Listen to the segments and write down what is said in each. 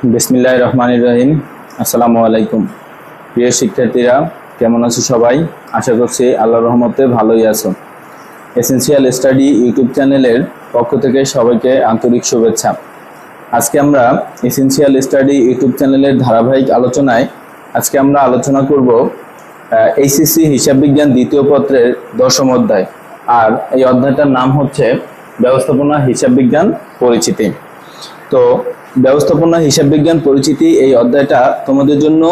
বিসমিল্লাহ রহমান রহিম। আসসালামু আলাইকুম। প্রিয় শিক্ষার্থীরা, কেমন আছো সবাই? আশা করছি আল্লাহ রহমতে ভালোই আছো। এসেন্সিয়াল স্টাডি ইউটিউব চ্যানেলের পক্ষ থেকে সবাইকে আন্তরিক শুভেচ্ছা। আজকে আমরা এসেন্সিয়াল স্টাডি ইউটিউব চ্যানেলের ধারাবাহিক আলোচনায় আজকে আমরা আলোচনা করব এইসিসি হিসাব বিজ্ঞান দ্বিতীয় পত্রের দশম অধ্যায়। আর এই অধ্যায়টার নাম হচ্ছে ব্যবস্থাপনা হিসাব বিজ্ঞান পরিচিতি। তো ব্যবস্থাপনা, হিসাব বিজ্ঞান, পরিচিতি এই অধ্যায়টা তোমাদের জন্য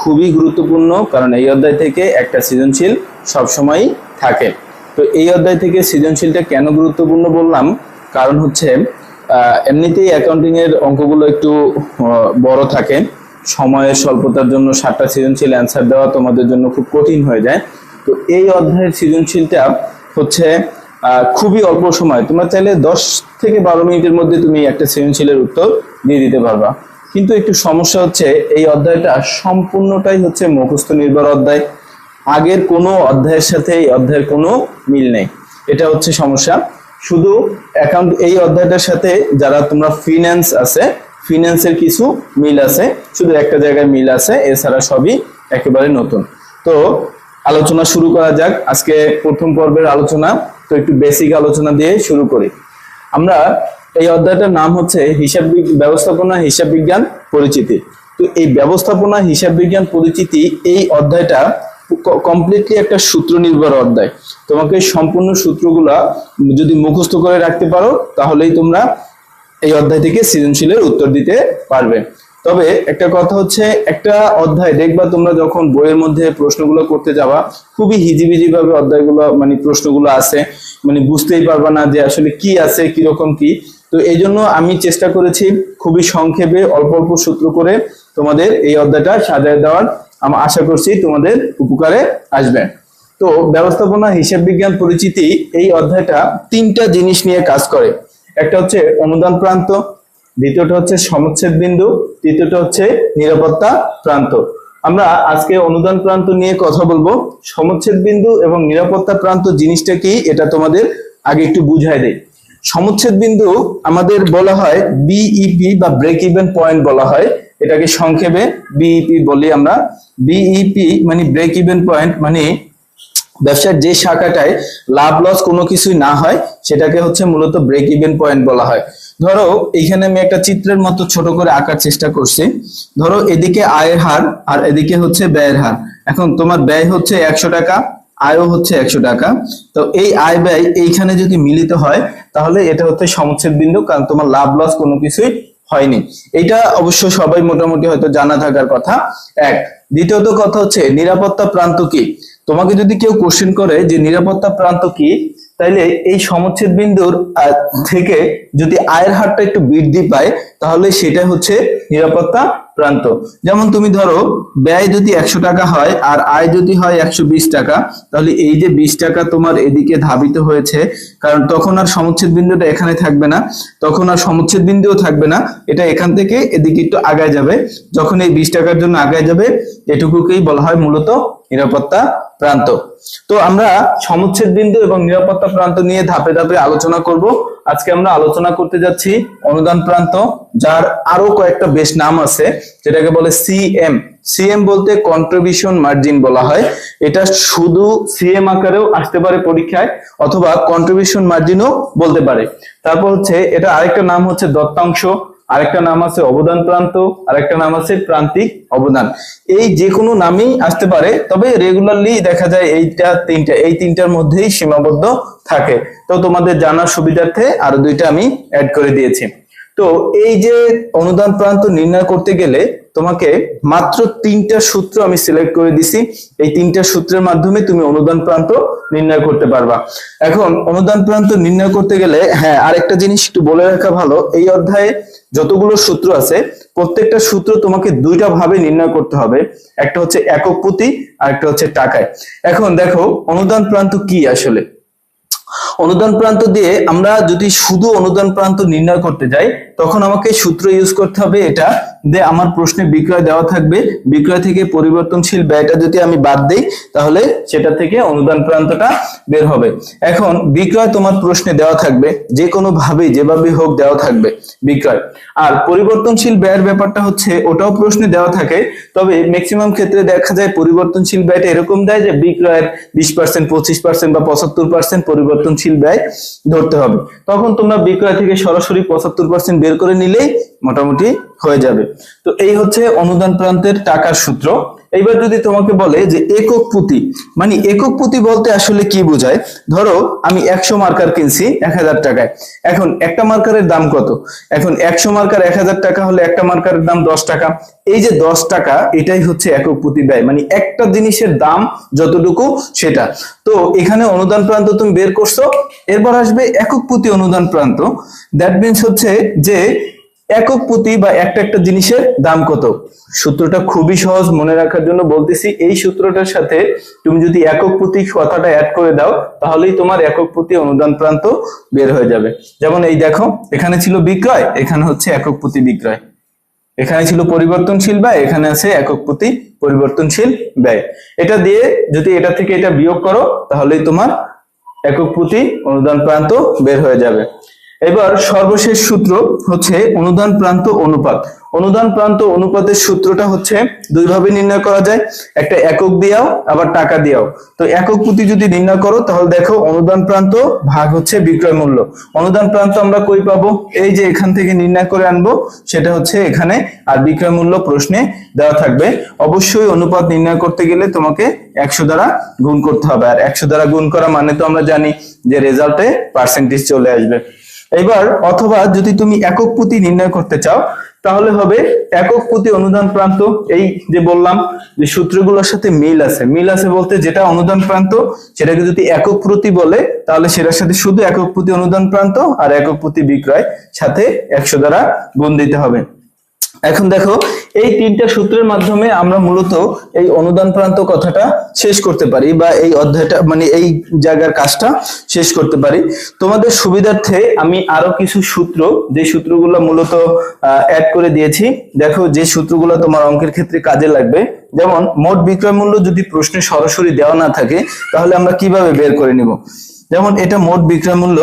খুবই গুরুত্বপূর্ণ, কারণ এই অধ্যায় থেকে একটা সৃজনশীল সবসময়ই থাকে। তো এই অধ্যায় থেকে সৃজনশীলটা কেন গুরুত্বপূর্ণ বললাম? কারণ হচ্ছে এমনিতেই অ্যাকাউন্টিংয়ের অঙ্কগুলো একটু বড় থাকে। সময়ের স্বল্পতার জন্য সাতটা সৃজনশীল অ্যান্সার দেওয়া তোমাদের জন্য খুব কঠিন হয়ে যায়। তো এই অধ্যায়ের সৃজনশীলটা হচ্ছে খুবই অল্প সময়। তোমরা চাইলে দশ থেকে বারো মিনিটের মধ্যে তুমি একটা সৃজনশীলের উত্তর দিয়ে দিতে পারবা। কিন্তু একটু সমস্যা হচ্ছে, এই অধ্যায়টা সম্পূর্ণটাই হচ্ছে মুখস্থ নির্ভর অধ্যায়। আগের কোনো অধ্যায়ের সাথে এই অধ্যায়ের কোনো মিল নেই। এটা হচ্ছে সমস্যা। শুধু অ্যাকাউন্ট এই অধ্যায়টার সাথে যারা তোমরা ফিন্যান্স আছে ফিন্যান্সের কিছু মিল আছে, শুধু একটা জায়গায় মিল আছে, এছাড়া সবই একেবারে নতুন। তো আলোচনা শুরু করা যাক। আজকে প্রথম পর্বের আলোচনা তো একটু বেসিক আলোচনা দিয়ে শুরু করি। আমরা এই অধ্যায়টার নাম হচ্ছে হিসাব ব্যবস্থাপনা, হিসাব বিজ্ঞান, পরিচিতি। তো এই ব্যবস্থাপনা, হিসাব বিজ্ঞান, পরিচিতি এই অধ্যায়টা কমপ্লিটলি একটা সূত্র নির্ভর অধ্যায়। তোমাকে সম্পূর্ণ সূত্রগুলা যদি মুখস্থ করে রাখতে পারো, তাহলেই তোমরা এই অধ্যায় থেকে সৃজনশীলের উত্তর দিতে পারবে। তবে একটা কথা হচ্ছে, একটা অধ্যায় দেখবা তোমরা যখন বইয়ের মধ্যে প্রশ্নগুলো করতে যাবা, খুবই হিজিবিজি ভাবে অধ্যায়গুলো মানে প্রশ্নগুলো আছে মানে বুঝতেই পারবা না যে আসলে কি আছে, কীরকম কি। তো এই জন্য আমি চেষ্টা করেছি খুবই সংক্ষেপে অল্প অল্প সূত্র করে তোমাদের এই অধ্যায়টা সাজায় দেওয়ার। আমি আশা করছি তোমাদের উপকারে আসবে। তো ব্যবস্থাপনা, হিসাব বিজ্ঞান পরিচিতি এই অধ্যায়টা তিনটা জিনিস নিয়ে কাজ করে। একটা হচ্ছে অনুদান প্রান্ত দ্বিতীয়টা হচ্ছে সমচ্ছেদ বিন্দু, তৃতীয়টা হচ্ছে নিরাপত্তা প্রান্ত। আমরা আজকে অনুদান প্রান্ত নিয়ে কথা বলব। সমচ্ছেদ বিন্দু এবং নিরাপত্তা প্রান্ত জিনিসটা কি, এটা তোমাদের আগে একটু বুঝাই দেই। সমচ্ছেদ বিন্দু আমাদের বলা হয় বিইপি বা ব্রেক ইভেন পয়েন্ট বলা হয়। এটাকে সংক্ষেপে বিইপি বলি আমরা। বিইপি মানে ব্রেক ইভেন পয়েন্ট মানে ব্যবসার যে শাখাটায় লাভ লস কোনো কিছুই না হয়, সেটাকে হচ্ছে মূলত ব্রেক ইভেন পয়েন্ট বলা হয়। ধরো, এইখানে আমি একটা চিত্রের মতো ছোট করে আঁকার চেষ্টা করছি। ধরো, এদিকে আয়ের হার আর এদিকে হচ্ছে ব্যয়ের হার। এখন তোমার ব্যয় হচ্ছে একশো টাকা, আয়ও হচ্ছে একশো টাকা। তো এই আয় ব্যয় এইখানে যদি মিলিত হয়, তাহলে এটা হচ্ছে সমচ্ছেদ বিন্দু, কারণ তোমার লাভ লস কোনো কিছুই হয়নি। এটা অবশ্য সবাই মোটামুটি হয়তো জানা থাকার কথা। এক, দ্বিতীয়ত কথা হচ্ছে, নিরাপত্তা প্রান্ত কি? তোমাকে যদি কেউ কোশ্চেন করে যে নিরাপত্তা প্রান্ত কি তাইলে এই সমচ্ছেদ বিন্দুর থেকে যদি আয়ের হারটা একটু বৃদ্ধি পায়, তাহলে সেটা হচ্ছে নিরাপত্তা প্রান্ত। যেমন তুমি ধরো, ব্যয় যদি একশো টাকা হয় আর আয় যদি হয় একশো বিশ টাকা, তাহলে এই যে বিশ টাকা তোমার এদিকে ধাবিত হয়েছে, কারণ তখন আর সমচ্ছেদ বিন্দুটা এখানে থাকবে না, তখন আর সমচ্ছেদ বিন্দুও থাকবে না, এটা এখান থেকে এদিকে একটু আগায় যাবে। যখন এই বিশ টাকার জন্য আগায় যাবে, এটুকুকেই বলা হয় মূলত নিরাপত্তা প্রান্ত। তো আমরা সমচ্ছেদ বিন্দু এবং নিরাপত্তা প্রান্ত নিয়ে ধাপে ধাপে আলোচনা করব। আজকে আমরা আলোচনা করতে যাচ্ছি অনুদান প্রান্ত, যার আরও কয়েকটা বেশ নাম আছে, যেটাকে বলে সিএম। সিএম বলতে কন্ট্রিবিউশন মার্জিন বলা হয়। এটা শুধু সিএম আকারেও আসতে পারে পরীক্ষায়, অথবা কন্ট্রিবিউশন মার্জিনও বলতে পারে। তারপর হচ্ছে, এটা আরেকটা নাম হচ্ছে দত্তাংশ। আরেকটা নাম আছে অবদান প্রান্ত, আরেকটা নাম আছে প্রান্তিক অবদান। এই যে কোনো নামই আসতে পারে, তবে রেগুলারলি দেখা যায় এইটা, তিনটা, এই তিনটার মধ্যেই সীমাবদ্ধ থাকে। তো তোমাদের জানার সুবিধার্থে আরও দুইটা আমি অ্যাড করে দিয়েছি। তো এই যে অনুদান প্রান্ত নির্ণয় করতে গেলে তোমাকে মাত্র তিনটা সূত্র আমি সিলেক্ট করে দিছি। এই তিনটা সূত্রের মাধ্যমে তুমি অনুদান প্রান্ত নির্ণয় করতে পারবা। এখন, অনুদান প্রান্ত নির্ণয় করতে গেলে হ্যাঁ আরেকটা জিনিস একটু বলে রাখা ভালো। এই অধ্যায়ে যতগুলো সূত্র আছে, প্রত্যেকটা সূত্র তোমাকে দুইটা ভাবে নির্ণয় করতে হবে। একটা হচ্ছে একক প্রতি আর একটা হচ্ছে টাকায়। এখন দেখো, অনুদান প্রান্ত কি আসলে? অনুদান প্রান্ত দিয়ে আমরা যদি শুধু অনুদান প্রান্ত নির্ণয় করতে যাই, তখন আমাকে সূত্র ইউজ করতে হবে এটা যে আমার প্রশ্নে বিক্রয় দেওয়া থাকবে। বিক্রয় থেকে পরিবর্তনশীল ব্যয়টা যদি আমি বাদ দেই, তাহলে সেটা থেকে অনুদান প্রান্তটা বের হবে। এখন বিক্রয় তোমার প্রশ্নে দেওয়া থাকবে, যে কোনো ভাবে, যেভাবে হোক দেওয়া থাকবে বিক্রয়। আর পরিবর্তনশীল ব্যয়ের ব্যাপারটা হচ্ছে, ওটাও প্রশ্নে দেওয়া থাকে, তবে ম্যাক্সিমাম ক্ষেত্রে দেখা যায় পরিবর্তনশীল ব্যয়টা এরকম দেয় যে বিক্রয়ের বিশ পার্সেন্ট পঁচিশ পার্সেন্ট বা পঁচাত্তর পার্সেন্ট পরিবর্তনশীল ব্যয় ধরতে হবে। তখন তোমরা বিক্রয় থেকে সরাসরি পঁচাত্তর পার্সেন্ট বের করে নিলেই মোটামুটি হয়ে যাবে। তো এই হচ্ছে অনুদান প্রান্তের টাকার সূত্র। এইবার যদি তোমাকে বলে যে একক পুঁতি মানে একক পুঁতি বলতে আসলে কি বোঝায়? ধরো আমি একশো মার্কার কিনছি এক হাজার টাকায়। এখন একটা মার্কারের দাম কত? এখন একশো মার্কার এক হাজার টাকা হলে একটা মার্কারের দাম দশ টাকা। এই যে দশ টাকা, এটাই হচ্ছে একক পুঁতি ব্যয়। মানে একটা জিনিসের দাম যতটুকু সেটা। তো এখানে অনুদান প্রান্ত তুমি বের করছ, এরপর আসবে একক পুঁতি অনুদান প্রান্ত। দ্যাট মিনস হচ্ছে যে একক পুঁতি বা একটা একটা জিনিসের দাম কত? সূত্রটা খুবই সহজ মনে রাখার জন্য বলতেছি, এই সূত্রটার সাথে তুমি যদি একক পুঁতি কথাটা অ্যাড করে দাও, তাহলেই তোমার একক পুঁতি অনুদান প্রান্ত বের হয়ে যাবে। যেমন এই দেখো, এখানে ছিল বিক্রয়, এখানে হচ্ছে একক পুঁতি বিক্রয়। এখানে ছিল পরিবর্তনশীল ব্যয়, এখানে আছে একক প্রতি পরিবর্তনশীল ব্যয়। এটা দিয়ে যদি এটা থেকে এটা বিয়োগ করো, তাহলেই তোমার একক প্রতি অনুদান প্রান্ত বের হয়ে যাবে। এবার সর্বশেষ সূত্র হচ্ছে অনুদান প্রান্ত অনুপাত। অনুদান প্রান্ত অনুপাতের সূত্রটা হচ্ছে দুই ভাবে নির্ণয় করা যায়, একটা একক দিয়াও, আবার টাকা দিয়াও। তো একক প্রতি যদি নির্ণয় করো, তাহলে দেখো অনুদান প্রান্ত ভাগ হচ্ছে বিক্রয় মূল্য। অনুদান প্রান্ত আমরা কই পাবো? এই যে এখান থেকে নির্ণয় করে আনব, সেটা হচ্ছে এখানে, আর বিক্রয় মূল্য প্রশ্নে দেওয়া থাকবে। অবশ্যই অনুপাত নির্ণয় করতে গেলে তোমাকে একশো দ্বারা গুণ করতে হবে। আর একশো দ্বারা গুণ করা মানে তো আমরা জানি যে রেজাল্টে পার্সেন্টেজ চলে আসবে। এবার অথবা যদি তুমি একক পুঁতি নির্ণয় করতে চাও, তাহলে হবে একক পুঁতি অনুদান প্রান্ত। এই যে বললাম যে সূত্রগুলোর সাথে মিল আছে। মিল আছে বলতে যেটা অনুদান প্রান্ত, সেটাকে যদি একক প্রতি বলে, তাহলে সেটার সাথে শুধু একক প্রতি অনুদান প্রান্ত আর একক প্রতি বিক্রয় সাথে একশো দ্বারা গুণ দিতে হবে। এখন দেখো, এই তিনটা সূত্রের মাধ্যমে আমরা মূলত এই অনুদান প্রান্ত কথাটা শেষ করতে পারি বা এই অধ্যায়টা মানে এই জায়গার কাজটা শেষ করতে পারি। তোমাদের সুবিধার্থে আমি আরও কিছু সূত্র, যে সূত্রগুলো মূলত অ্যাড করে দিয়েছি, দেখো যে সূত্রগুলো তোমার অঙ্কের ক্ষেত্রে কাজে লাগবে। যেমন, মোট বিক্রয় মূল্য যদি প্রশ্নে সরাসরি দেওয়া না থাকে, তাহলে আমরা কীভাবে বের করে নিব? যেমন, এটা মোট বিক্রয় মূল্য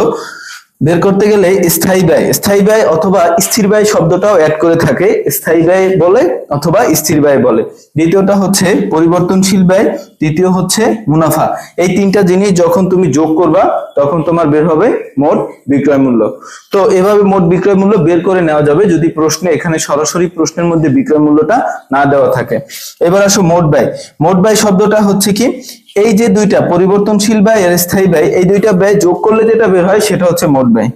বের করতে গেলে স্থায়ী ব্যয়। স্থায়ী ব্যয় অথবা স্থির ব্যয় শব্দটাও অ্যাড করে থাকে। স্থায়ী ব্যয় বলে অথবা স্থির ব্যয় বলে। দ্বিতীয়টা হচ্ছে পরিবর্তনশীল ব্যয়, তৃতীয় হচ্ছে মুনাফা। এই তিনটা জিনিস যখন তুমি যোগ করবা, তখন তোমার বের হবে মোট বিক্রয় মূল্য। তো এভাবে মোট বিক্রয় মূল্য বের করে নেওয়া যাবে যদি প্রশ্নে, এখানে সরাসরি প্রশ্নের মধ্যে বিক্রয় মূল্যটা না দেওয়া থাকে। এবার আসো মোট ব্যয়। মোট ব্যয় শব্দটা হচ্ছে কি? এই যে দুইটা পরিবর্তনশীল ব্যয় আর স্থায়ী ব্যয়, এই দুইটা ব্যয় যোগ করলে যেটা বের হয় সেটা হচ্ছে মোট ব্যয়।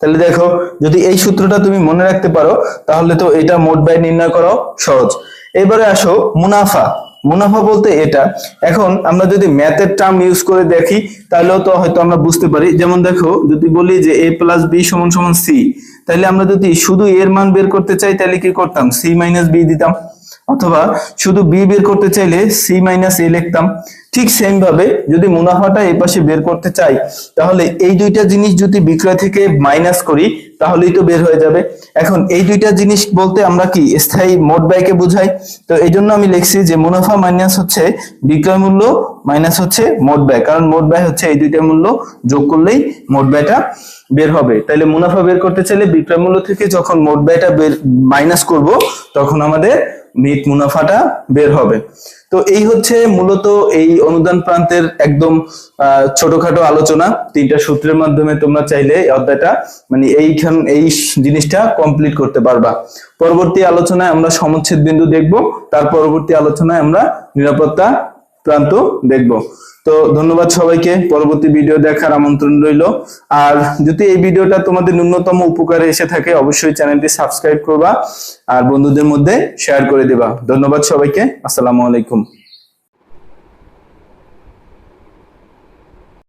তাহলে দেখো, যদি এই সূত্রটা তুমি মনে রাখতে পারো, তাহলে তো এটা মোট ব্যয় নির্ণয় করা সহজ। এবারে আসো, মুনাফা। মুনাফা বলতে এটা। এখন আমরা যদি ম্যাথের টার্ম ইউজ করে দেখি, তাহলেও তো হয়তো আমরা বুঝতে পারি। যেমন দেখো, যদি বলি যে এ প্লাস বি সমান সমান সি তাহলে আমরা যদি শুধু এর মান বের করতে চাই, তাহলে কি করতাম? সি মাইনাস বি দিতাম। অথবা শুধু বি বের করতে চাইলে সি মাইনাস এ লিখতাম। ঠিক সেম ভাবে যদি মুনাফাটা এই পাশে বের করতে চাই, তাহলে এই দুইটা জিনিস যদি বিক্রয় থেকে মাইনাস করি, তাহলেই তো বের হয়ে যাবে। এখন এই দুইটা জিনিস বলতে আমরা কি স্থায়ী মোট ব্যয়কে বোঝাই? তো এই জন্য আমি লিখছি যে মুনাফা মাইনাস হচ্ছে বিক্রয় মূল্য মাইনাস হচ্ছে মোট ব্যয়। কারণ মোট ব্যয় হচ্ছে এই দুইটা মূল্য যোগ করলেই মোট ব্যয়টা বের হবে। তাহলে মুনাফা বের করতে চাইলে বিক্রয় মূল্য থেকে যখন মোট ব্যয়টা বের মাইনাস করব, তখন আমাদের নেট মুনাফাটা বের হবে। তো এই হচ্ছে মূলত এই অনুদান প্রান্তের একদম ছোটখাটো আলোচনা। তিনটা সূত্রের মাধ্যমে তোমরা চাইলে অধ্যায়টা মানে এইখান, এই জিনিসটা কমপ্লিট করতে পারবা। পরবর্তী আলোচনায় আমরা সমচ্ছেদ বিন্দু দেখব। তার পরবর্তী আলোচনায় আমরা নিরাপত্তা প্রান্ত দেখব। তো ধন্যবাদ সবাইকে, পরবর্তী ভিডিও দেখার আমন্ত্রণ রইল। আর যদি এই ভিডিওটা তোমাদের ন্যূনতম উপকারে এসে থাকে, অবশ্যই চ্যানেলটি সাবস্ক্রাইব করবা, আর বন্ধুদের মধ্যে শেয়ার করে দেবা। ধন্যবাদ সবাইকে, আসসালামু আলাইকুম।